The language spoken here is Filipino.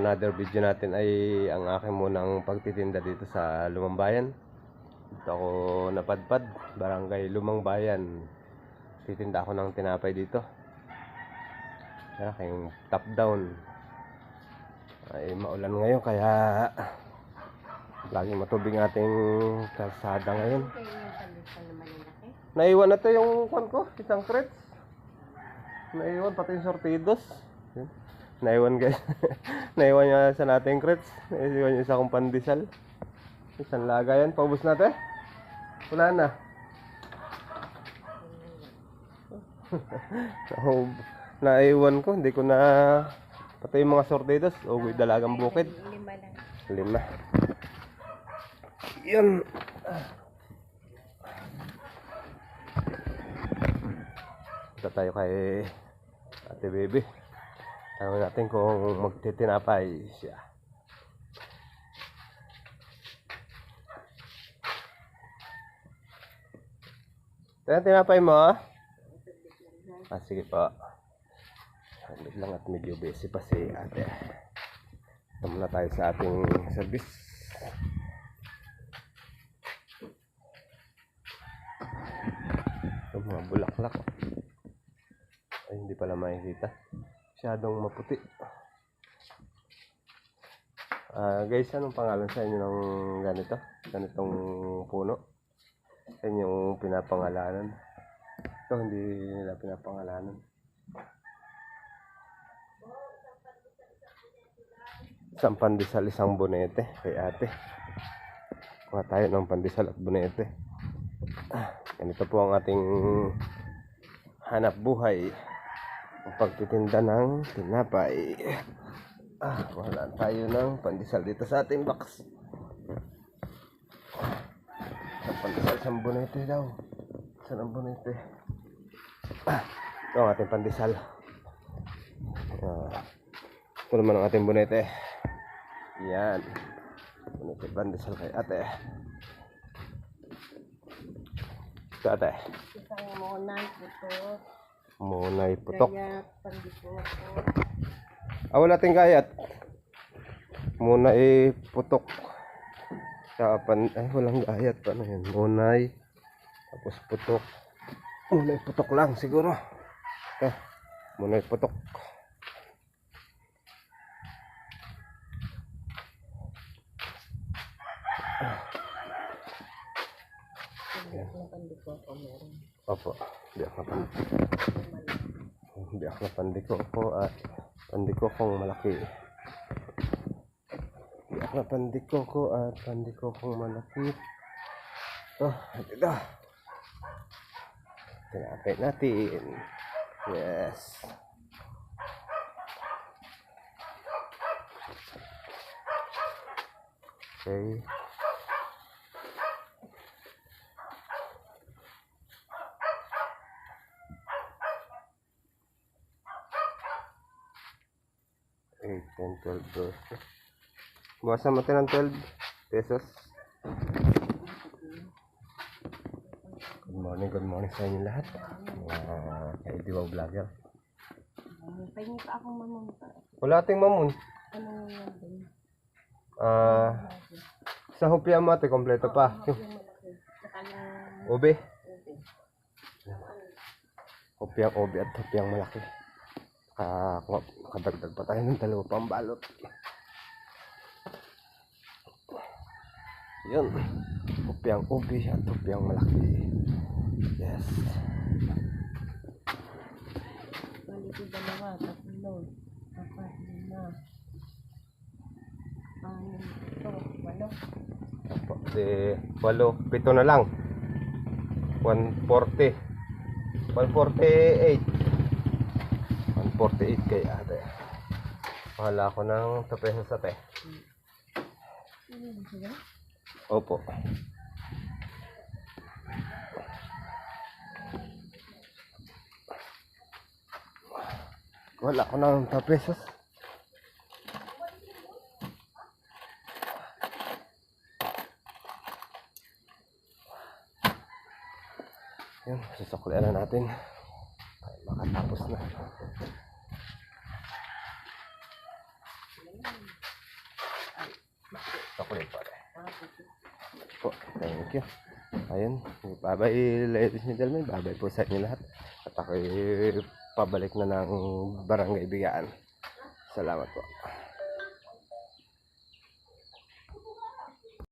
Another video natin ay ang aking munang pagtitinda dito sa Lumang Bayan. Dito ako napadpad, barangay Lumang Bayan. Titinda ako ng tinapay dito. Yan aking top down. Ay maulan ngayon kaya laging matubig ating kalsada ngayon. Naiwan na to yung kwan ko, isang crepes. Naiwan pati yung sortidos. Naiwan guys. Naiwan niya sa nating crepes. Naiwan niya isa kong pandesal. Isang lagayan. Paubos na to eh. Wala na. Nahub- Naiwan ko. Hindi ko na... Pati yung mga sortidos. Ugoy dalagang bukid. Lima lang. Lima. Yan. Punta tayo kay Ate Baby. Tanong natin kung magtitinapay siya. Ito tinapay mo? ah? Sige po. Saglit lang at medyo busy pa si ate. Ito muna tayo sa ating service. Ito mga bulaklak. Ay, hindi pala makikita. Masyadong maputi. Ah, guys, anong pangalan sa inyo ng ganito? Ganitong puno? Sa inyong pinapangalanan? Ito, hindi nila pinapangalanan. Isang pandesal, isang bonete kay ate. Kuha tayo ng pandesal at bonete. Ah, ganito po ang ating hanap buhay. Pagtitinda ng tinapay. Ah, wala tayo ng pandesal dito sa ating box. Ang pandesal, isang bonete daw. Ang bonete? Ah, ang ating pandesal. Ah, ito naman ang ating bonete. Yan. Bonete pandesal kay ate. Ito ate. Isang monay ito. Munay putok. Ko. Ah, wala tayong gayat. Muna eh, putok. Sa pan, ay, walang gayat. Paano yun? Munay. Tapos putok. Munay putok lang siguro. Eh, munay putok. Hindi ako ko meron. Opo. Biyak na pandi. Biyak na pandiko ko at pandiko kong malaki. Biyak na pandiko ko at pandiko kong malaki. Oh, ito na. Tinapay natin. Yes. Okay. Eight, 10, 12, 12. Bawasan tayo ng 12 pesos. Good morning, good morning sa inyo lahat. Mga kaidiwaw vlogger. Pahingi pa akong mamunta. Wala ating mamun. Ano nga din? Ah, sa hopya mo ate, kompleto pa. Ube. Hopyang ube at hopyang malaki. Ah, kadagdag pa tayo ng dalawa pang balot. Yun. Hopyang ube at hopyang malaki. Yes. Balik yung dalawa, tatlo, apat, lima. Ano ito? Walo. Opo, di, walo, pito na lang. 140. 148. 148 kay ate. Mahala ako ng 2 pesos sila? Opo. Wala ko ng 2 pesos. Yan, susuklian na natin. Makatapos na. Rin pare. Po. Thank you. Ayun. Bye-bye, ladies and gentlemen. Bye-bye po sa inyo lahat. At ako'y pabalik na ng barangay bigaan. Salamat po.